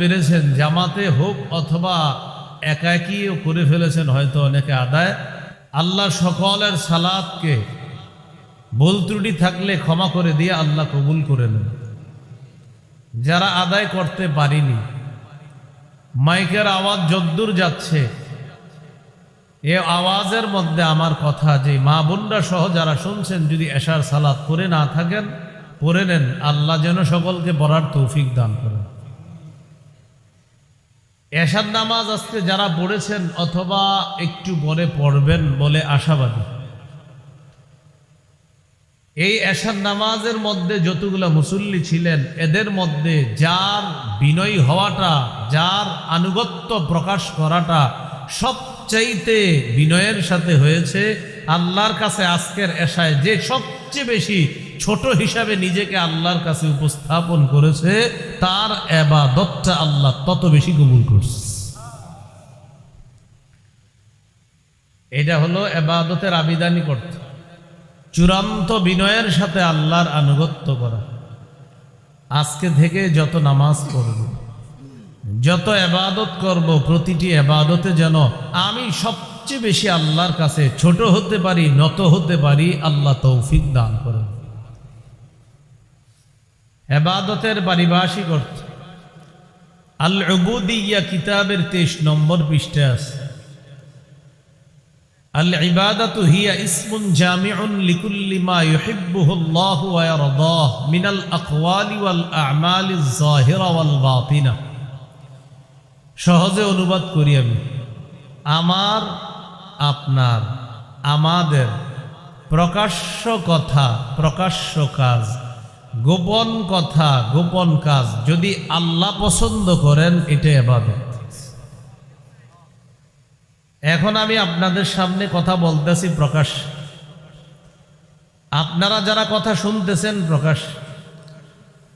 পেরেছেন, জামাতে হোক অথবা একাকিও করে ফেলেছেন হয়তো অনেকে আদায়। আল্লাহ সকলের সালাদকে ভুল ত্রুটি থাকলে ক্ষমা করে দিয়ে আল্লাহ কবুল করে নেন। যারা আদায় করতে পারিনি, মাইকের আওয়াজ যদ্দূর যাচ্ছে, এ আওয়াজের মধ্যে আমার কথা যে মা বোনরা সহ যারা শুনছেন, যদি এশার সালাত করে না থাকেন, পড়ে নেন, আল্লাহ যেন সকলকে পড়ার তৌফিক দান করেন। এশার নামাজ আজকে যারা পড়েছেন অথবা একটু পরে পড়বেন বলে আশাবাদী। এই এশার নামাজের মধ্যে যতগুলো মুসল্লি ছিলেন, এদের মধ্যে যার বিনয়ী হওয়াটা, যার আনুগত্য প্রকাশ করাটা সবচাইতে বিনয়ের সাথে হয়েছে। আল্লাহর কাছে আজকের এশায় যে সবচেয়ে বেশি ছোট হিসাবে নিজেকে আল্লাহর কাছে উপস্থাপন করেছে, তার এবাদতটা আল্লাহ তত বেশি কবুল করছে। এটা হলো এবাদতের আবিদানি করতে চূড়ান্ত বিনয়ের সাথে আল্লাহর আনুগত্য করা। আজকে থেকে যত নামাজ পড়ব, যত এবাদত করব, প্রতিটি এবাদতে যেন আমি সবচেয়ে বেশি আল্লাহর কাছে ছোট হতে পারি, নত হতে পারি, আল্লাহ তৌফিক দান করেন। এবাদতের পারিভাষিক অর্থ। আল ইয়া কিতাবের তেইশ নম্বর পৃষ্ঠে আছে। আল ইবাদাতু হিয়া ইসমুন জামিউন লিকুল্লি মা ইউহিব্বুহু আল্লাহু ওয়া ইয়ারদাহ মিনাল আকওয়ালি ওয়াল আমালিজ যাহিরা ওয়াল বাতিনা সহজে অনুবাদ করি আমি আমার আপনার আমাদের প্রকাশ্য কথা প্রকাশ্য কাজ গোপন কথা, গোপন কাজ, যদি আল্লাহ পছন্দ করেন এটা এবাদত এখন আমি আপনাদের সামনে কথা বলতেছি প্রকাশ। আপনারা যারা কথা শুনতেছেন, প্রকাশ।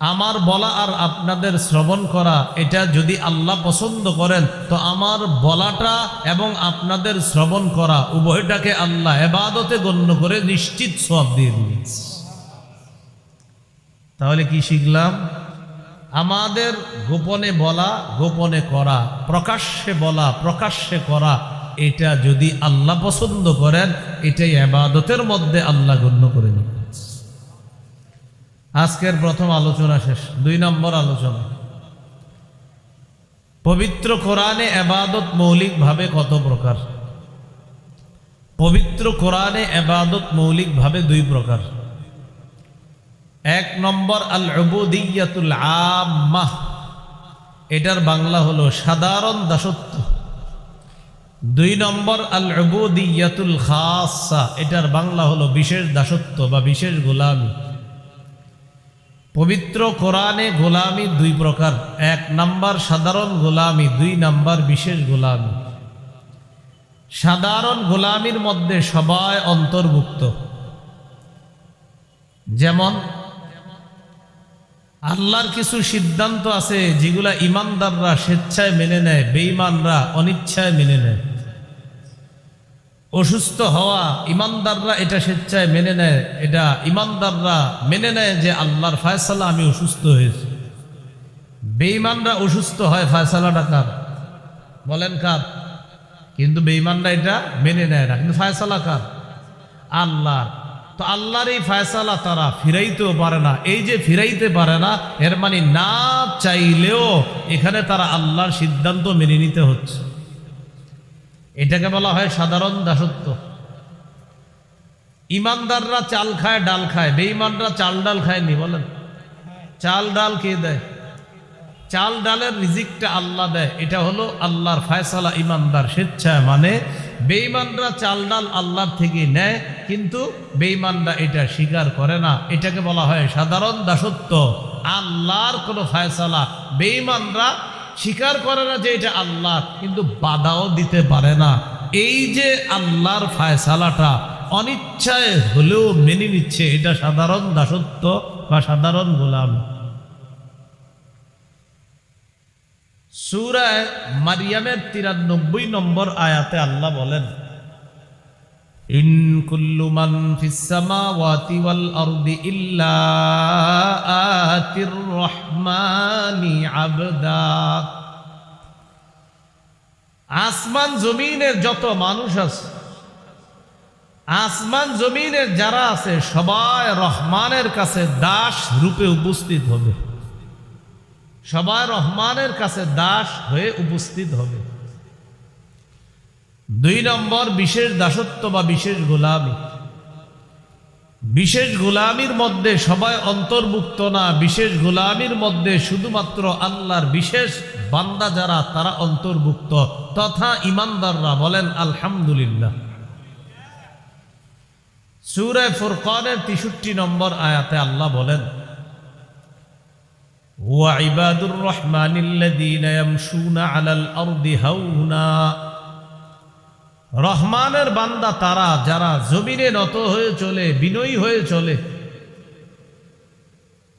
আমার বলা আর আপনাদের শ্রবণ করা, এটা যদি আল্লাহ পছন্দ করেন, তো আমার বলাটা এবং আপনাদের শ্রবণ করা, উভয়টাকে আল্লাহ এবাদতে গণ্য করে নিশ্চিত সব দিয়ে দিবেন তাহলে কি শিখলাম? আমাদের গোপনে বলা, গোপনে করা, প্রকাশ্যে বলা, প্রকাশ্যে করা, এটা যদি আল্লাহ পছন্দ করেন, এটাই আবাদতের মধ্যে আল্লাহ গণ্য করে নেবেন। আজকের প্রথম আলোচনা শেষ, দুই নম্বর আলোচনা। পবিত্র কোরআনে আবাদত মৌলিকভাবে কত প্রকার? পবিত্র কোরআনে আবাদত মৌলিকভাবে দুই প্রকার। এক নম্বর আল উবুদিয়াতুল আম্মাহ এটার বাংলা হলো সাধারণ দাসত্ব। দুই নম্বর আল উবুদিয়াতুল খাসা। এটার বাংলা হলো বিশেষ দাসত্ব বা বিশেষ গোলামি। পবিত্র কোরআনে গোলামি দুই প্রকার। এক নাম্বার সাধারণ গোলামি, দুই নাম্বার বিশেষ গোলামি। সাধারণ গোলামির মধ্যে সবাই অন্তর্ভুক্ত। যেমন আল্লাহর কিছু সিদ্ধান্ত আছে যেগুলা ইমানদাররা স্বেচ্ছায় মেনে নেয়, বেঈমানরা অনিচ্ছায় মেনে নেয়। অসুস্থ হওয়া ইমানদাররা এটা স্বেচ্ছায় মেনে নেয়। এটা ইমানদাররা মেনে নেয় যে আল্লাহর ফায়সালা, আমি অসুস্থ হয়েছি। বেঈমানরা অসুস্থ হয়, ফায়সালাটা কার? বলেন কার? কিন্তু বেঈমানরা এটা মেনে নেয় না। কিন্তু ফায়সালা কার? আল্লাহর। তো আল্লাহর এই ফায়সালা তারা ফিরাইতেও পারে না। এই যে ফিরাইতে পারে না, এর মানে না চাইলেও এখানে তারা আল্লাহর সিদ্ধান্ত মেনে নিতে হচ্ছে। এটাকে বলা হয় সাধারণ দাসত্ব। ইমানদাররা চাল খায়, ডাল খায়, বেঈমানরা চাল ডাল খায়নি বলেন। চাল ডাল কে দেয়? চাল ডালের রিজিকটা আল্লাহ দেয়। এটা হলো আল্লাহর ফায়সালা ইমানদার, স্বেচ্ছায় মানে বেঈমানরা চাল ডাল আল্লাহর থেকে নেয়, কিন্তু বেঈমানরা এটা স্বীকার করে না। এটাকে বলা হয় সাধারণ দাসত্ব। আল্লাহর কোনো ফায়সালা বেঈমানরা স্বীকার করে না যে এটা আল্লাহ, কিন্তু বাধাও দিতে পারে না। এই যে আল্লাহর ফায়সালাটা অনিচ্ছায় হলেও মেনে নিচ্ছে, এটা সাধারণ দাসত্ব বা সাধারণ গোলাম। সুরায় মারিয়ামের তিরানব্বই নম্বর আয়াতে আল্লাহ বলেন, ইন কুল্লু মান ফিস সামাওয়াতি রহমানি আবদা। আসমান জমিনের যত মানুষ আছে, আসমান জমিনের যারা আছে, সবাই রহমানের কাছে দাস রূপে উপস্থিত হবে। সবাই রহমানের কাছে দাস হয়ে উপস্থিত হবে। দুই নম্বর, বিশেষ দাসত্ব বা বিশেষ গোলামী। বিশেষ গোলামির মধ্যে সবাই অন্তর্ভুক্ত না, বিশেষ গোলামির মধ্যে শুধুমাত্র আল্লাহর বিশেষ বান্দা যারা, তারা অন্তর্ভুক্ত। তথা ইমানদাররা বলেন, আলহামদুলিল্লাহ। সুরায় ফুরকানের তেষট্টি নম্বর আয়াতে আল্লাহ বলেন وعباد الرحمن الذين يمشون على الأرض هونا রহমানের বান্দা তারা যারা জমিনে নত হয়ে চলে বিনয়ী হয়ে চলে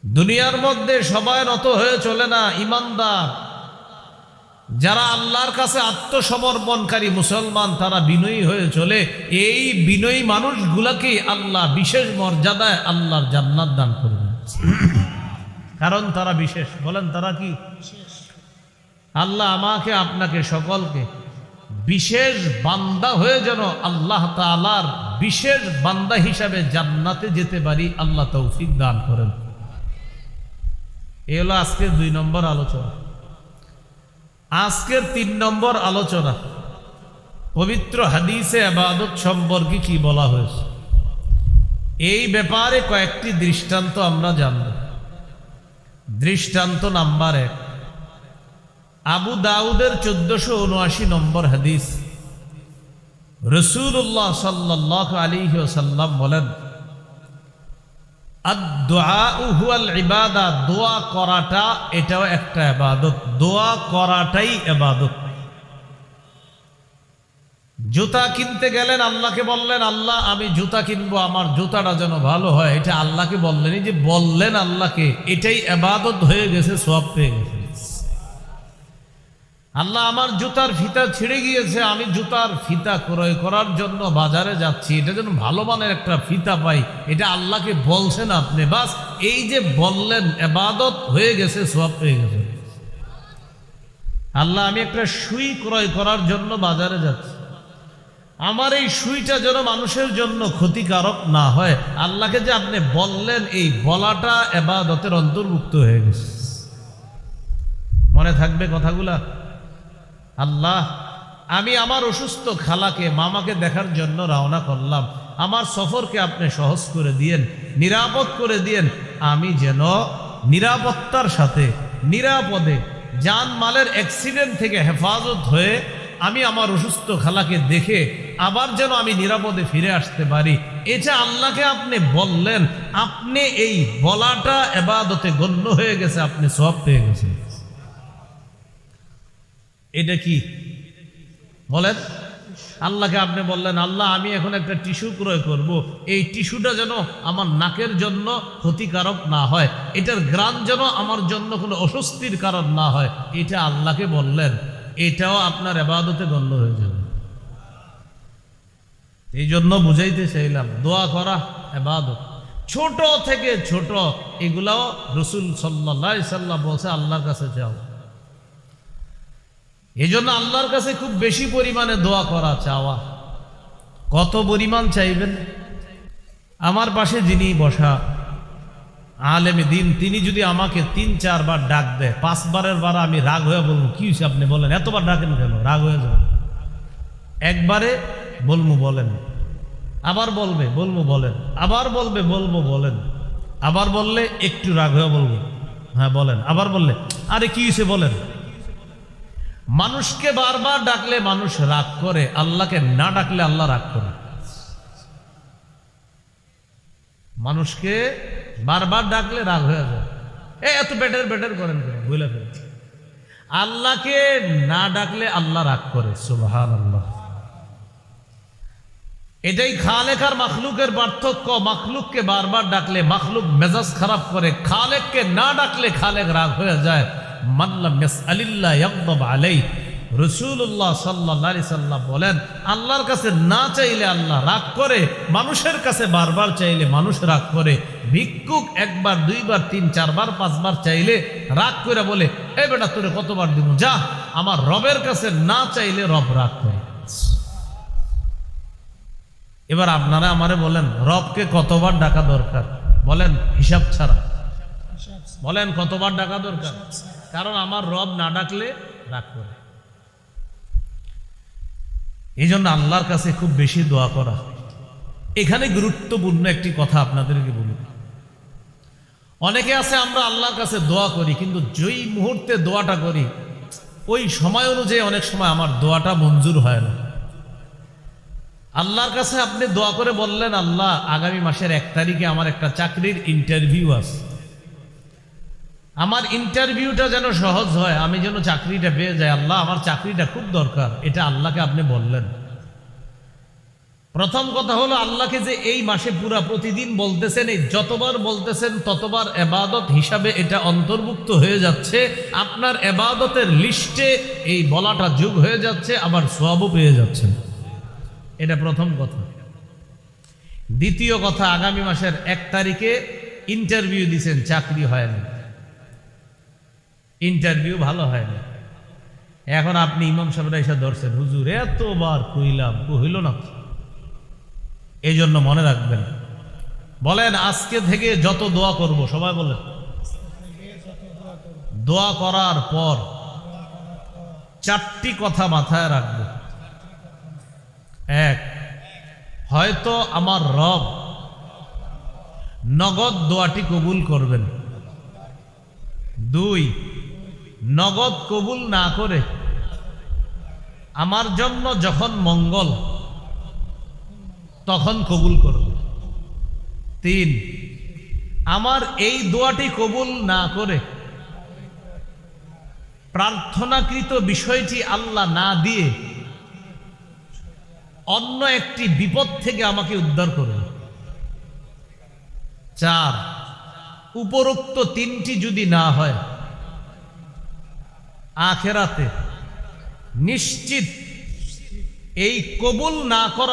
দুনিয়ার মধ্যে সবাই নত হয়ে চলে না ইমানদার যারা আল্লাহর কাছে আত্মসমর্পণকারী মুসলমান তারা বিনয়ী হয়ে চলে এই বিনয়ী মানুষগুলাকে আল্লাহ বিশেষ মর্যাদায় আল্লাহর জান্নাত দান করবেন কারণ তারা বিশেষ। বলেন তারা কি? আল্লাহ আমাকে আপনাকে সকলকে বিশেষ বান্দা হয়ে যেন আল্লাহ তালার বিশেষ বান্দা হিসাবে জান্নাতে যেতে পারি আল্লাহ তৌফিক দান করেন। এ হলো আজকের দুই নম্বর আলোচনা। আজকের তিন নম্বর আলোচনা পবিত্র হাদিসে আবাদত সম্পর্কে কি বলা হয়েছে? এই ব্যাপারে কয়েকটি দৃষ্টান্ত আমরা জানব। দৃষ্টান্ত নাম্বার এক। আবু দাউদের চোদ্দশো উনআশি নম্বর হাদিস। রসুল্লাহ সাল্লাহ আলী সাল্লাম বলেন দোয়া করাটা এটাও একটা এবাদত দোয়া করাটাই এবাদত জুতা কিনতে গেলেন, আল্লাহকে বললেন, আল্লাহ, আমি জুতা কিনবো, আমার জুতাটা যেন ভালো হয়। এটা আল্লাহকে বললেন যে, বললেন আল্লাহকে, এটাই এবাদত হয়ে গেছে, সব পেয়ে গেছে। আল্লাহ আমার জুতার ফিতা ছিঁড়ে গিয়েছে, আমি জুতার ফিতা ক্রয় করার জন্য বাজারে যাচ্ছি, এটা যেন ভালো মানের একটা ফিতা পাই, এটা আল্লাহকে বলছেন আপনি, বাস এই যে বললেন এবাদত হয়ে গেছে, সব পেয়ে গেছে। আল্লাহ, আমি একটা সুই ক্রয় করার জন্য বাজারে যাচ্ছি। আমার এই সুইটা যেন মানুষের জন্য ক্ষতিকারক না হয়। আল্লাহকে যে আপনি বললেন, এই বলাটা এবাদতের অন্তর্ভুক্ত হয়ে গেছে। মনে থাকবে কথাগুলা? আল্লাহ, আমি আমার অসুস্থ খালাকে, মামাকে দেখার জন্য রওনা করলাম। আমার সফরকে আপনি সহজ করে দিয়েন, নিরাপদ করে দিয়েন। আমি যেন নিরাপত্তার সাথে, নিরাপদে যান মালের অ্যাক্সিডেন্ট থেকে হেফাজত হয়ে আমি আমার অসুস্থ খালাকে দেখে আবার যেন আমি নিরাপদে ফিরে আসতে পারি। এটা আল্লাহকে আপনি বললেন, আপনি এই বলাটা এবাদতে গণ্য হয়ে গেছে, আপনি সব পেয়ে গেছেন। এটা কি? বলেন। আল্লাহকে আপনি বললেন, আল্লাহ, আমি এখন একটা টিস্যু ক্রয় করব। এই টিস্যুটা যেন আমার নাকের জন্য ক্ষতিকারক না হয়। এটার গ্রাম যেন আমার জন্য কোনো অস্বস্তির কারণ না হয়। এটা আল্লাহকে বললেন। এটাও আপনার এবাদতে গণ্য হয়ে যাবে। এই জন্য বুঝাইতে চাইলাম, দোয়া করা এবাদত ছোট থেকে ছোট, এগুলাও রসুল সাল্লাহ সাল্লাহ বলছে, আল্লাহর কাছে যাও এই জন্য আল্লাহর কাছে খুব বেশি পরিমাণে দোয়া করা, চাওয়া। কত পরিমাণ চাইবেন? আমার পাশে যিনি বসা, আলেমে দিন, তিনি যদি আমাকে তিন, চারবার ডাক দেয়, পাঁচবারের বার আমি রাগ হয়ে বলব, কি আপনি বলেন? এতবার ডাকেন কেন? রাগ হয়ে যাবে। একবারে বলব বলেন। আবার বলবে বলব বলেন। আবার বলবে বলব বলেন। আবার বললে একটু রাগ হয়ে বলব। হ্যাঁ বলেন। আবার বললে, আরে কি হয়েছে বলেন? মানুষকে বারবার ডাকলে মানুষ রাগ করে, আল্লাহকে না ডাকলে আল্লাহ রাগ করে। মানুষকে বারবার ডাকলে রাগ হয়ে যায়। এ, এত বেটার বেটার করেন কেন? আল্লাহকে না ডাকলে আল্লাহ রাগ করে সুবাহান আল্লাহ এটাই খালেকার মাখলুকের পার্থক্য। মাখলুককে বারবার ডাকলে মাখলুক মেজাজ খারাপ করে, খালেককে না ডাকলে খালেক রাগ হয়ে যায়। বলেন, আল্লাহর কাছে না চাইলে আল্লাহ রাগ করে, মানুষের কাছে বারবার চাইলে মানুষ রাগ করে। ভিক্ষুক একবার, দুইবার, তিন, চারবার, পাঁচবার চাইলে রাগ করে বলে তোরে কতবার দিব যা, আমার রবের কাছে না চাইলে রব রাগ করে। এবার আপনারা আমারে বলেন, রবকে কতবার ডাকা দরকার? বলেন, হিসাব ছাড়া। বলেন, কতবার ডাকা দরকার? কারণ আমার রব না ডাকলে রাগ করে। এই জন্য আল্লাহর কাছে খুব বেশি দোয়া করা। এখানে গুরুত্বপূর্ণ একটি কথা আপনাদেরকে বলি। অনেকে আছে, আমরা আল্লাহর কাছে দোয়া করি, কিন্তু যেই মুহূর্তে দোয়াটা করি, ওই সময় অনুযায়ী অনেক সময় আমার দোয়াটা মঞ্জুর হয় না। আল্লাহর কাছে আপনি দোয়া করে বললেন, আল্লাহ, আগামী মাসের এক তারিখে আমার একটা চাকরির ইন্টারভিউ আছে। আমার ইন্টারভিউটা যেন সহজ হয়, আমি যেন চাকরিটা পেয়ে যাই। আল্লাহ, আমার চাকরিটা খুব দরকার। এটা আল্লাহকে আপনি বললেন। প্রথম কথা হলো, আল্লাহকে যে এই মাসে পুরা প্রতিদিন বলতেছেন, এই যতবার বলতেছেন, ততবার এবাদত হিসাবে এটা অন্তর্ভুক্ত হয়ে যাচ্ছে। আপনার এবাদতের লিস্টে এই বলাটা যোগ হয়ে যাচ্ছে, আবার সবও পেয়ে যাচ্ছেন। এটা প্রথম কথা। দ্বিতীয় কথা, আগামী মাসের এক তারিখে ইন্টারভিউ দিছেন, চাকরি হয়নি। ইন্টারভিউ ভালো হয়নি। এখন আপনি ইমাম সাহেবরা এসে ধরছেন, হুজুর, এতবার কইলাম, কহিল না এই জন্য মনে রাখবেন। বলেন, আজকে থেকে যত দোয়া করব, সবাই বলেন। দোয়া করার পর চারটি কথা মাথায় রাখব। এক। হয়তো আমার রব নগদ দোয়াটি কবুল করবেন। দুই, নগদ কবুল না করে আমার জন্য যখন মঙ্গল, তখন কবুল করবে। তিন, আমার এই দোয়াটি কবুল না করে প্রার্থনাকৃত বিষয়টি আল্লাহ না দিয়ে অন্য একটি বিপদ থেকে আমাকে উদ্ধার করবে চার, উপরোক্ত তিনটি যদি না হয়, আখেরাতে নিশ্চিত এই কবুল না করা